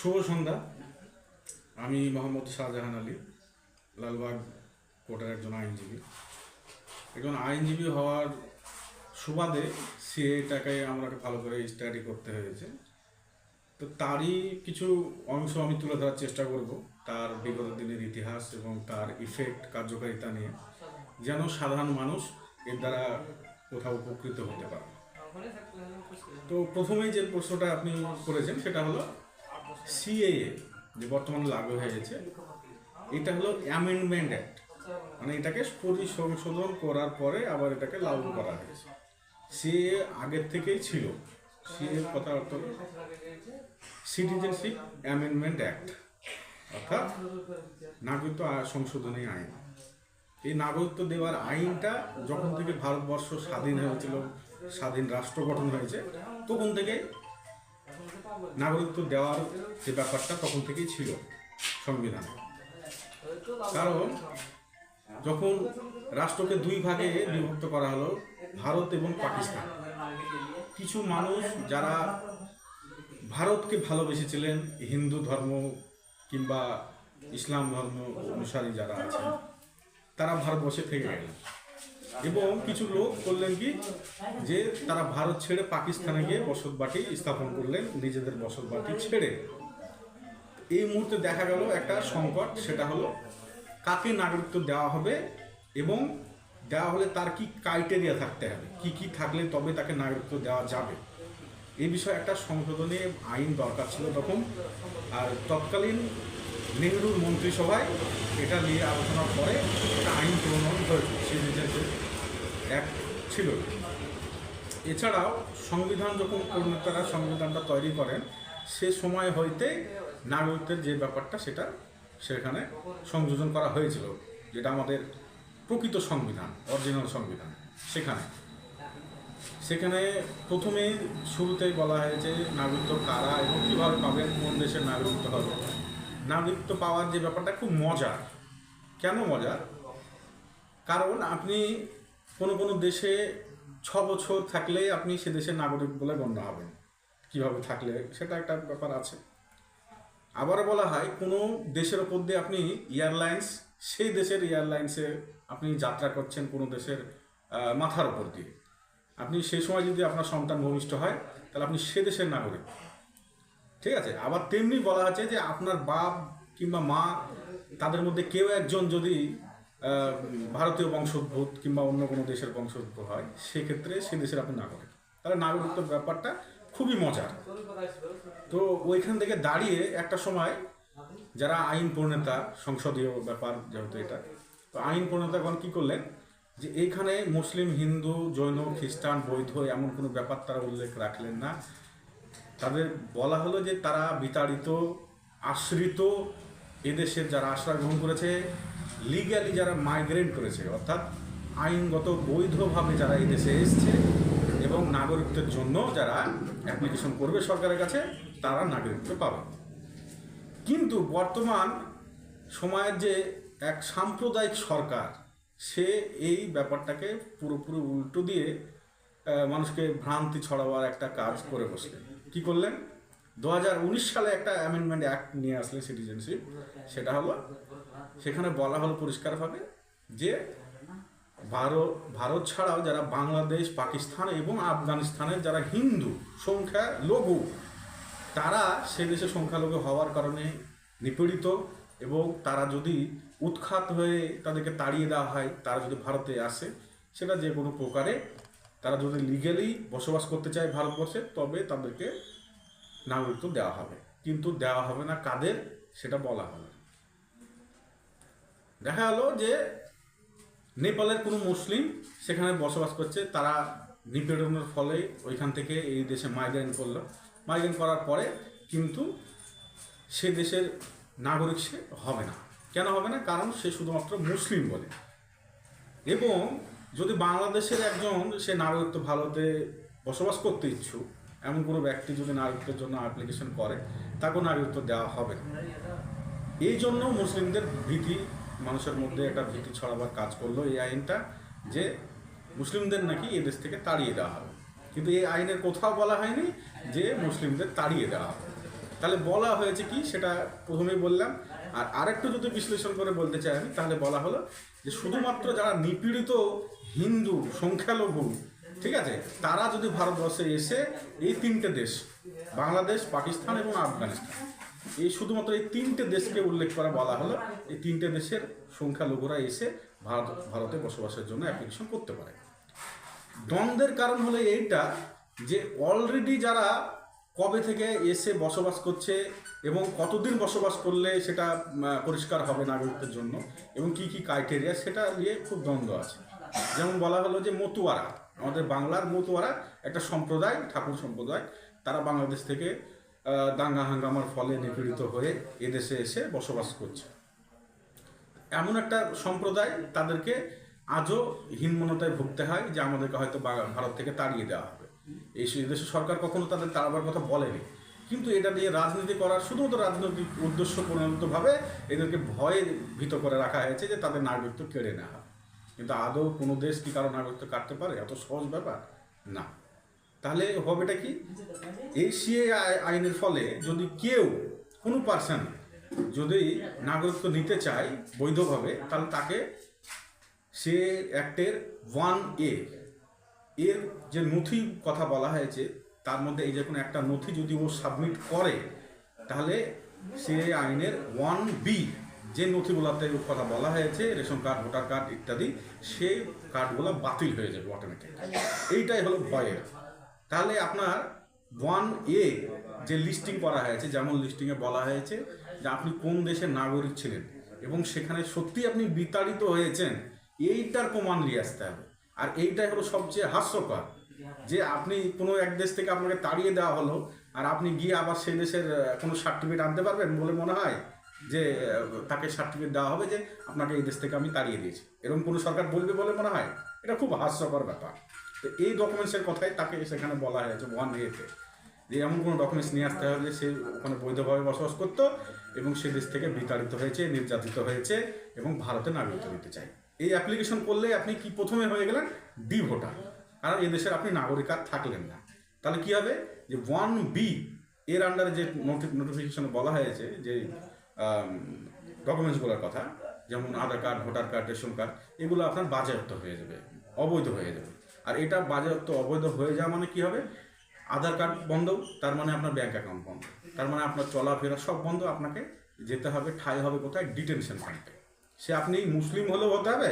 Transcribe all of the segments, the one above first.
শুভ সন্ধ্যা। আমি মোহাম্মদ শাহজাহান আলী, লালবাগ কোর্টের একজন আইনজীবী। একজন আইনজীবী হওয়ার সুবাদে সিএটাকে আমাকে ভালো করে স্টাডি করতে হয়েছে। তো তারই কিছু অংশ আমি তুলে ধরার চেষ্টা করব, তার বিগত দিনের ইতিহাস এবং তার ইফেক্ট কার্যকারিতা নিয়ে, যেন সাধারণ মানুষ এর দ্বারা কোথাও উপকৃত হতে পারে। তো প্রথমেই যে প্রশ্নটা আপনি করেছেন সেটা হলো সিএএ যে বর্তমানে লাগু হয়েছে এটা হলো অ্যামেন্ডমেন্ট অ্যাক্ট মানে এটাকে পরিসংশোধন করার পরে আবার এটাকে লাগু করা হয়েছে। সিএএ আগের থেকেই ছিল। সিএ কথা অর্থ সিটিজেনশিপ অ্যামেন্ডমেন্ট অ্যাক্ট অর্থাৎ নাগরিকত্ব সংশোধনী আইন। এই নাগরিকত্ব দেওয়ার আইনটা যখন থেকে ভারতবর্ষ স্বাধীন হয়েছিল, স্বাধীন রাষ্ট্র গঠন হয়েছে, তখন থেকে নাগরিকত্ব দেওয়ার যে ব্যাপারটা তখন থেকেই ছিল সংবিধানে। কারণ যখন রাষ্ট্রকে দুই ভাগে বিভক্ত করা হলো, ভারত এবং পাকিস্তান, কিছু মানুষ যারা ভারতকে ভালোবেসেছিলেন, হিন্দু ধর্ম কিংবা ইসলাম ধর্ম অনুসারী যারা আছেন, তারা ভারতবর্ষে থেকে গেলেন। এবং কিছু লোক করলেন কি, যে তারা ভারত ছেড়ে পাকিস্তানে গিয়ে বসতবাটি স্থাপন করলেন, নিজেদের বসতবাটি ছেড়ে। এই মুহূর্তে দেখা গেল একটা সংকট, সেটা হলো কাকে নাগরিকত্ব দেওয়া হবে এবং দেওয়া হলে তার কি ক্রাইটেরিয়া থাকতে হবে, কি কি থাকলে তবে তাকে নাগরিকত্ব দেওয়া যাবে। এই বিষয়ে একটা সংশোধনী আইন দরকার ছিল তখন, আর তৎকালীন নেহরুর মন্ত্রিসভায় এটা নিয়ে আলোচনার পরে একটা আইন প্রণয়ন হয়েছিল সিটিজেনশিপ অ্যাক্ট ছিল। এছাড়াও সংবিধান যখন কর্মীতারা সংবিধানটা তৈরি করেন, সে সময় হইতে নাগরিকদের যে ব্যাপারটা সেটা সেখানে সংযোজন করা হয়েছিল, যেটা আমাদের প্রকৃত সংবিধান অরিজিনাল সংবিধান, সেখানে। সেখানে প্রথমেই শুরুতেই বলা হয়েছে নাগরিকত্ব কারা এবং কীভাবে পাবেন কোন দেশের নাগরিকত্ব হবে। নাগরিকত্ব পাওয়ার যে ব্যাপারটা খুব মজার। কেন মজার? কারণ আপনি কোনো কোনো দেশে ছ বছর থাকলেই আপনি সে দেশের নাগরিক বলে গণ্য হবেন। কীভাবে থাকলে সেটা একটা ব্যাপার আছে। আবারও বলা হয়, কোনো দেশের ওপর দিয়ে আপনি এয়ারলাইন্স, সেই দেশের এয়ারলাইন্সে আপনি যাত্রা করছেন কোনো দেশের মাথার ওপর দিয়ে। আপনি সেই সময় যদি আপনার সন্তান ভূমিষ্ঠ হয়, তাহলে আপনি সে দেশের নাগরিক। ঠিক আছে? আবার তেমনি বলা আছে যে আপনার বাপ কিংবা মা, তাদের মধ্যে কেউ একজন যদি ভারতীয় বংশোদ্ভূত কিংবা অন্য কোনো দেশের বংশোদ্ভূত হয়, সেক্ষেত্রে সে দেশের আপনি নাগরিক। তাহলে নাগরিকত্ব ব্যাপারটা খুবই মজার। তো ওইখান থেকে দাঁড়িয়ে একটা সময় যারা আইন প্রণেতা সংসদীয় ব্যাপার যেহেতু এটা, তো আইন প্রণেতাগণ কি করলেন যে এইখানে মুসলিম, হিন্দু, জৈন, খ্রিস্টান বৈধ এমন কোনো ব্যাপার তারা উল্লেখ রাখলেন না। তাদের বলা হলো যে তারা বিতাড়িত, আশ্রিত এদেশের যারা আশ্রয় গ্রহণ করেছে লিগ্যালি যারা মাইগ্রেন্ট করেছে, অর্থাৎ আইনগত বৈধভাবে যারা এই দেশে এসছে এবং নাগরিকত্বের জন্য যারা অ্যাপ্লিকেশন করবে সরকারের কাছে, তারা নাগরিকত্ব পাবে। কিন্তু বর্তমান সময়ের যে এক সাম্প্রদায়িক সরকার, সে এই ব্যাপারটাকে পুরোপুরি উল্টো দিয়ে মানুষকে ভ্রান্তি ছড়াবার একটা কাজ করে বসলেন। কি করলেন? দু হাজার উনিশ সালে একটা অ্যামেন্ডমেন্ট অ্যাক্ট নিয়ে আসলেন সিটিজেনশিপ সেটা হলো সেখানে বলা হলো পরিষ্কারভাবে যে ভারত ভারত ছাড়াও যারা বাংলাদেশ, পাকিস্তান এবং আফগানিস্তানের যারা হিন্দু সংখ্যা লঘু, তারা সে দেশে সংখ্যালঘু হওয়ার কারণে নিপীড়িত এবং তারা যদি উৎখাত হয়ে তাদেরকে তাড়িয়ে দেওয়া হয়, তারা যদি ভারতে আসে, সেটা যে কোনো প্রকারে তারা যদি লিগেলি বসবাস করতে চায় ভারতবর্ষে, তবে তাদেরকে নাগরিকত্ব দেওয়া হবে কিন্তু দেওয়া হবে না কাদের, সেটা বলা হবে। দেখা গেল যে নেপালের কোনো মুসলিম সেখানে বসবাস করছে, তারা নিপীড়নের ফলে ওইখান থেকে এই দেশে মাইগ্রেন করল। মাইগ্রেন্ট করার পরে কিন্তু সে দেশের নাগরিক সে হবে না। কেন হবে না? কারণ সে শুধুমাত্র মুসলিম বলে। এবং যদি বাংলাদেশের একজন সে নাগরিকত্ব ভারতে বসবাস করতে ইচ্ছুক, এমন কোনো ব্যক্তি যদি নাগরিকত্বের জন্য অ্যাপ্লিকেশন করে, তাকেও নাগরিকত্ব দেওয়া হবে এই জন্য মুসলিমদের ভীতি মানুষের মধ্যে একটা ভীতি ছড়াবার কাজ করল এই আইনটা যে মুসলিমদের নাকি এই দেশ থেকে তাড়িয়ে দেওয়া হবে। কিন্তু এই আইনের কোথাও বলা হয়নি যে মুসলিমদের তাড়িয়ে দেওয়া হবে। তাহলে বলা হয়েছে কি সেটা প্রথমেই বললাম। আর আরেকটু যদি বিশ্লেষণ করে বলতে চাই আমি, তাহলে বলা হলো যে শুধুমাত্র যারা নিপীড়িত হিন্দু, সংখ্যালঘু, ঠিক আছে, তারা যদি ভারতবর্ষে এসে এই তিনটে দেশ, বাংলাদেশ, পাকিস্তান এবং আফগানিস্তান এই শুধুমাত্র এই তিনটে দেশকে উল্লেখ করা বলা হলো, এই তিনটে দেশের সংখ্যালঘুরা এসে ভারত, ভারতে বসবাসের জন্য অ্যাপ্লিকেশন করতে পারে। দ্বন্দ্বের কারণ হলো এইটা যে অলরেডি যারা কবে থেকে এসে বসবাস করছে এবং কতদিন বসবাস করলে সেটা পরিষ্কার হবে নাগরিকদের জন্য এবং কি কি ক্রাইটেরিয়া সেটা নিয়ে খুব দ্বন্দ্ব আছে। যেমন বলা হলো যে মতুয়ারা, আমাদের বাংলার মতুয়ারা একটা সম্প্রদায়, ঠাকুর সম্প্রদায়, তারা বাংলাদেশ থেকে দাঙ্গা হাঙ্গামার ফলে নিপীড়িত হয়ে এদেশে এসে বসবাস করছে। এমন একটা সম্প্রদায় তাদেরকে আজও হীনমনতায় ভুগতে হয় যে আমাদেরকে হয়তো ভারত থেকে তাড়িয়ে দেওয়া হবে। এই দেশের সরকার কখনো তাদের তাড়াবার কথা বলেনি। কিন্তু এটা নিয়ে রাজনীতি করার শুধুমাত্র রাজনৈতিক উদ্দেশ্য পরিণতভাবে এদেরকে ভয়ে ভীত করে রাখা হয়েছে যে তাদের নাগরিকত্ব কেড়ে নেওয়া। কিন্তু আদৌ কোনো দেশ কি কারও নাগরিকত্ব কাটতে পারে? এত সহজ ব্যাপার? না। তাহলে হবেটা কি? এই সিএ আইনের ফলে যদি কেউ, কোনো পার্সন যদি নাগরিকত্ব নিতে চায় বৈধভাবে, তাহলে তাকে সে অ্যাক্টের ওয়ান এ এর যে নথি কথা বলা হয়েছে, তার মধ্যে এই যে কোনো একটা নথি যদি ও সাবমিট করে, তাহলে সে আইনের ওয়ান বি যে নথিগুলোতে কথা বলা হয়েছে, রেশন কার্ড, ভোটার কার্ড ইত্যাদি সেই কার্ডগুলো বাতিল হয়ে যাবে অটোমেটিক এইটাই হলো ভয়ের তাহলে আপনার ওয়ান এ যে লিস্টিং করা হয়েছে, যেমন লিস্টিংয়ে বলা হয়েছে যে আপনি কোন দেশের নাগরিক ছিলেন এবং সেখানে সত্যি আপনি বিতাড়িত হয়েছেন, এইটার প্রমাণ নিয়ে আসতে হবে। আর এইটাই হলো সবচেয়ে হাস্যকর যে আপনি কোনো এক দেশ থেকে আপনাকে তাড়িয়ে দেওয়া হলো আর আপনি গিয়ে আবার সেই দেশের কোনো সার্টিফিকেট আনতে পারবেন বলে মনে হয় যে তাকে সার্টিফিকেট দেওয়া হবে যে আপনাকে এই দেশ থেকে আমি তাড়িয়ে দিয়েছি। এরকম কোনো সরকার বলবে বলে মনে হয়? এটা খুব হাস্যকর ব্যাপার। তো এই ডকুমেন্টসের কথাই তাকে সেখানে বলা হয়েছে ওয়ান এতে যে এমন কোনো ডকুমেন্টস নিয়ে আসতে হবে যে সে ওখানে বৈধভাবে বসবাস করতো এবং সে দেশ থেকে বিতাড়িত হয়েছে, নির্যাতিত হয়েছে এবং ভারতে নাগরিকত্ব নিতে চায়। এই অ্যাপ্লিকেশন করলে আপনি কি প্রথমে হয়ে গেলেন? ডি ভোটার কারণ এই দেশের আপনি নাগরিক আর থাকলেন না। তাহলে কি হবে? যে ওয়ান বি এর আন্ডারে যে নোটিফিকেশন বলা হয়েছে যে ডকুমেন্টসগুলোর কথা, যেমন Aadhaar card, voter card, ration card, এগুলো আপনার বাজেয়াপ্ত হয়ে যাবে, অবৈধ হয়ে যাবে। আর এটা বাজেয়াপ্ত অবৈধ হয়ে যাওয়া মানে কি হবে? আধার কার্ড বন্ধ, তার মানে আপনার ব্যাঙ্ক অ্যাকাউন্ট বন্ধ। তার মানে আপনার চলাফেরা সব বন্ধ, আপনাকে যেতে হবে, ঠাই হবে কোথায়? ডিটেনশন ক্যাম্পে সে আপনি মুসলিম হলেও হতে হবে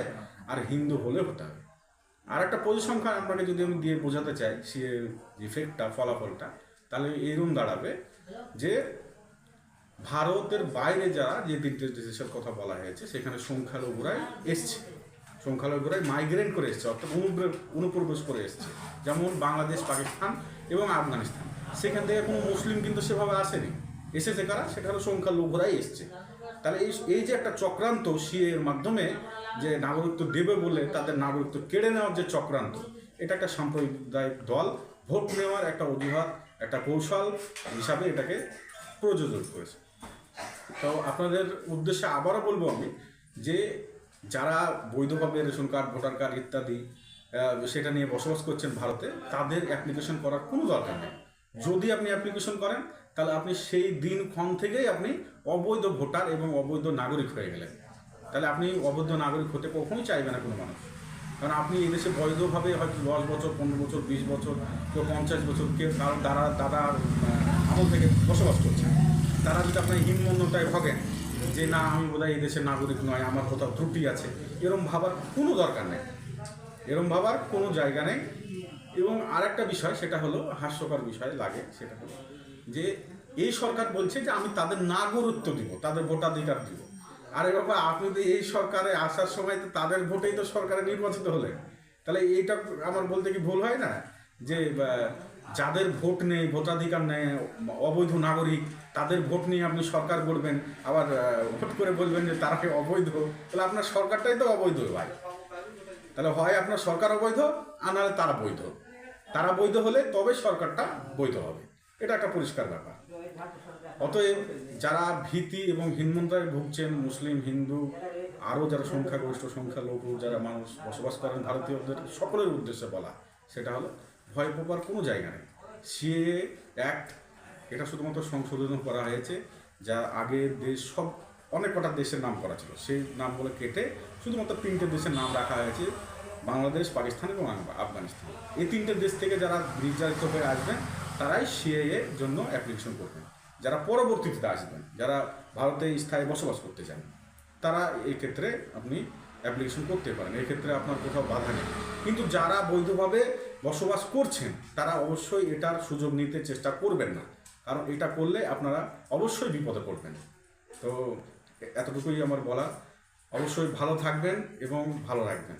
আর হিন্দু হলেও হতে হবে। আর একটা পরিসংখ্যান আপনাকে যদি আমি দিয়ে বোঝাতে চাই, সে ইফেক্টটা ফলাফলটা, তাহলে এরকম দাঁড়াবে যে ভারতের বাইরে যারা যে তিনটে দেশের কথা বলা হয়েছে, সেখানে সংখ্যালঘুরাই এসছে। সংখ্যালঘুরাই মাইগ্রেট করে এসছে, অর্থাৎ অনুপ্রে- অনুপ্রবেশ করে এসছে। যেমন বাংলাদেশ, পাকিস্তান এবং আফগানিস্তান। সেখান থেকে কোনো মুসলিম কিন্তু সেভাবে আসেনি। এসেছে কারা? সেটা হলো সংখ্যালঘুরাই এসছে। তাহলে এই এই যে একটা চক্রান্ত সিএর মাধ্যমে, যে নাগরিকত্ব দেবে বলে তাদের নাগরিকত্ব কেড়ে নেওয়ার যে চক্রান্ত, এটা একটা সাম্প্রদায়িক দল, ভোট নেওয়ার একটা অজুহাত, একটা কৌশল হিসাবে এটাকে প্রযোজন করেছে। তো আপনাদের উদ্দেশ্যে আবারও বলব আমি যে যারা বৈধভাবে রেশন কার্ড, ভোটার কার্ড ইত্যাদি সেটা নিয়ে বসবাস করছেন ভারতে, তাদের অ্যাপ্লিকেশন করার কোনো দরকার নেই। যদি আপনি অ্যাপ্লিকেশন করেন, তাহলে আপনি সেই দিন ক্ষণ থেকেই আপনি অবৈধ ভোটার এবং অবৈধ নাগরিক হয়ে গেলেন। তাহলে আপনি অবৈধ নাগরিক হতে কখনোই চাইবে না কোনো মানুষ। কারণ আপনি এদেশে বৈধভাবে হয়তো দশ বছর, পনেরো বছর, বিশ বছর, কেউ পঞ্চাশ বছর, কেউ কারণ দাদা দাদার আমল থেকে বসবাস করছেন। তারা যদি আপনার হিমমন্যতায় ভগেন যে না, আমি বোধহয় এই দেশের নাগরিক নয়, আমার কোথাও ত্রুটি আছে, এরম ভাবার কোনো দরকার নেই। এরম ভাবার কোনো জায়গা নেই। এবং আরেকটা বিষয়, সেটা হলো হাস্যকর বিষয় লাগে, সেটা হলো যে এই সরকার বলছে যে আমি তাদের নাগরিকত্ব দিব, তাদের ভোটাধিকার দিব। আরে বাবা আপনি তো এই সরকারে আসার সময় তো তাদের ভোটেই তো সরকারে নির্বাচিত হলেন। তাহলে এইটা আমার বলতে কি ভুল হয় না? যে যাদের ভোট নেই, ভোটাধিকার নেই, অবৈধ নাগরিক তাদের ভোট নিয়ে আপনি সরকার করবেন আবার ভোট করে বলবেন যে তারা অবৈধ? তাহলে আপনার সরকারটাই তো অবৈধ ভাই। তাহলে হয় আপনার সরকার অবৈধ, আর নাহলে তারা বৈধ। তারা বৈধ হলে তবে সরকারটা বৈধ হবে। এটা একটা পরিষ্কার ব্যাপার। অতএব যারা ভীতি এবং হিনমন্ত্রায় ভুগছেন, মুসলিম, হিন্দু, আরও যারা সংখ্যাগরিষ্ঠ সংখ্যালঘু, যারা মানুষ বসবাস করেন ভারতীয়দের সকলের উদ্দেশ্যে বলা, সেটা হলো ভয় পাবার কোনো জায়গা নেই। সিএ অ্যাক্ট এটা শুধুমাত্র সংশোধন করা হয়েছে, যা আগের দেশ সব অনেক কটা দেশের নাম করা ছিল। সেই নামগুলো কেটে শুধুমাত্র তিনটে দেশের নাম রাখা হয়েছে, বাংলাদেশ, পাকিস্তান এবং আফগানিস্তান। এই তিনটে দেশ থেকে যারা নির্যাতিত হয়ে আসবেন, তারাই সিএএ জন্য অ্যাপ্লিকেশন করবেন। যারা পরবর্তীতে আসবেন, যারা ভারতে স্থায়ী বসবাস করতে চান, তারা এই ক্ষেত্রে আপনি অ্যাপ্লিকেশন করতে পারেন। এই ক্ষেত্রে আপনার কোথাও বাধা নেই। কিন্তু যারা বৈধভাবে বসবাস করছেন, তারা অবশ্যই এটার সুযোগ নিতে চেষ্টা করবেন না। কারণ এটা করলে আপনারা অবশ্যই বিপদে পড়বেন। তো এতটুকুই আমার বলা। অবশ্যই ভালো থাকবেন এবং ভালো রাখবেন।